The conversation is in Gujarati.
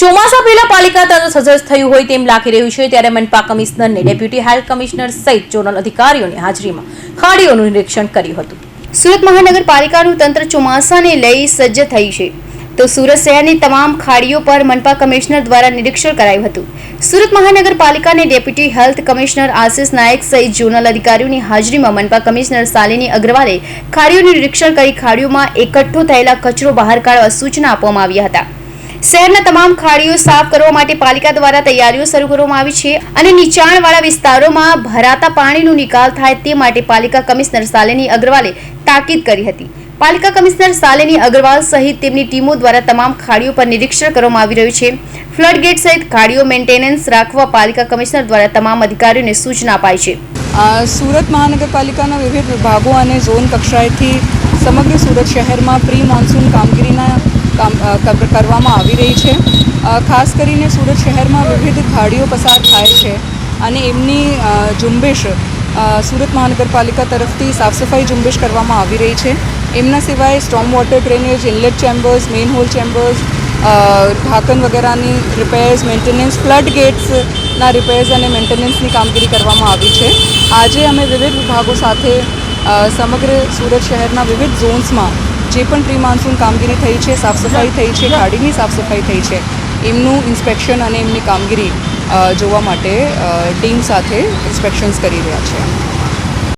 ચોમાસા પહેલા પાલિકા તંત્ર સજ્જ થયું હોય તેમ લાગી રહ્યું છે ત્યારે મનપા કમિશનરને ડેપ્યુટી હેલ્થ કમિશનર સહિત ઝોનલ અધિકારીઓની હાજરીમાં ખાડીઓનું નિરીક્ષણ કર્યું હતું. સુરત મહાનગરપાલિકાનું તંત્ર ચોમાસાને લઈ સજ્જ થઈ છે. તો સુરત શહેરની તમામ ખાડીઓ પર મનપા કમિશનર દ્વારા નિરીક્ષણ કરાયું હતું. Surat મહાનગરપાલિકાને deputy health commissioner Ashish Nayak સહિત ઝોનલ અધિકારીઓની હાજરીમાં મનપા કમિશનર શાલિની અગ્રવાલે ખાડીઓનું નિરીક્ષણ કરી ખાડીઓમાં એકઠો થયેલા કચરો બહાર કાઢવા સૂચના આપવામાં આવ્યા હતા. શહેરના તમામ ખાડીઓ સાફ કરવા માટે પાલિકા દ્વારા તૈયારીઓ શરૂ કરવામાં આવી છે અને નીચાણવાળા વિસ્તારોમાં ભરાતા પાણીનો નિકાલ થાય તે માટે પાલિકા કમિશનર શાલિની અગ્રવાલે તાકીદ કરી હતી. પાલિકા કમિશનર શાલિની અગ્રવાલ સહિત તેમની ટીમો દ્વારા તમામ ખાડીઓ પર નિરીક્ષણ કરવામાં આવી રહ્યું છે. ફ્લડ ગેટ સહિત ખાડીઓ મેન્ટેનન્સ રાખવા પાલિકા કમિશનર દ્વારા તમામ અધિકારીઓને સૂચના અપાઈ છે. સુરત મહાનગરપાલિકાના વિવિધ વિભાગો અને ઝોન કક્ષાએથી સમગ્ર સુરત શહેરમાં પ્રી મોન્સૂન કામગીરીના કરવામાં આવી રહી છે. ખાસ કરીને સુરત શહેરમાં વિવિધ ખાડીઓ પસાર થાય છે અને એમની ઝુંબેશ સુરત મહાનગરપાલિકા તરફથી સાફ સફાઈ ઝુંબેશ કરવામાં આવી રહી છે. એમના સિવાય storm water drainage inlet chambers main hole chambers ઢાંકણ વગેરેની રિપેર્સ મેન્ટેનન્સ ફ્લડ ગેટ્સના રિપેર્સ અને મેન્ટેનન્સની કામગીરી કરવામાં આવી છે. આજે અમે વિવિધ વિભાગો સાથે સમગ્ર સુરત શહેરના વિવિધ ઝોન્સમાં જે પણ પ્રી માન્સૂન કામગીરી થઈ છે સાફ સફાઈ થઈ છે, ગાડીની સાફ સફાઈ થઈ છે, એમનું ઇન્સ્પેક્શન અને એમની કામગીરી જોવા માટે ટીમ સાથે ઇન્સ્પેક્શન્સ કરી રહ્યા છે.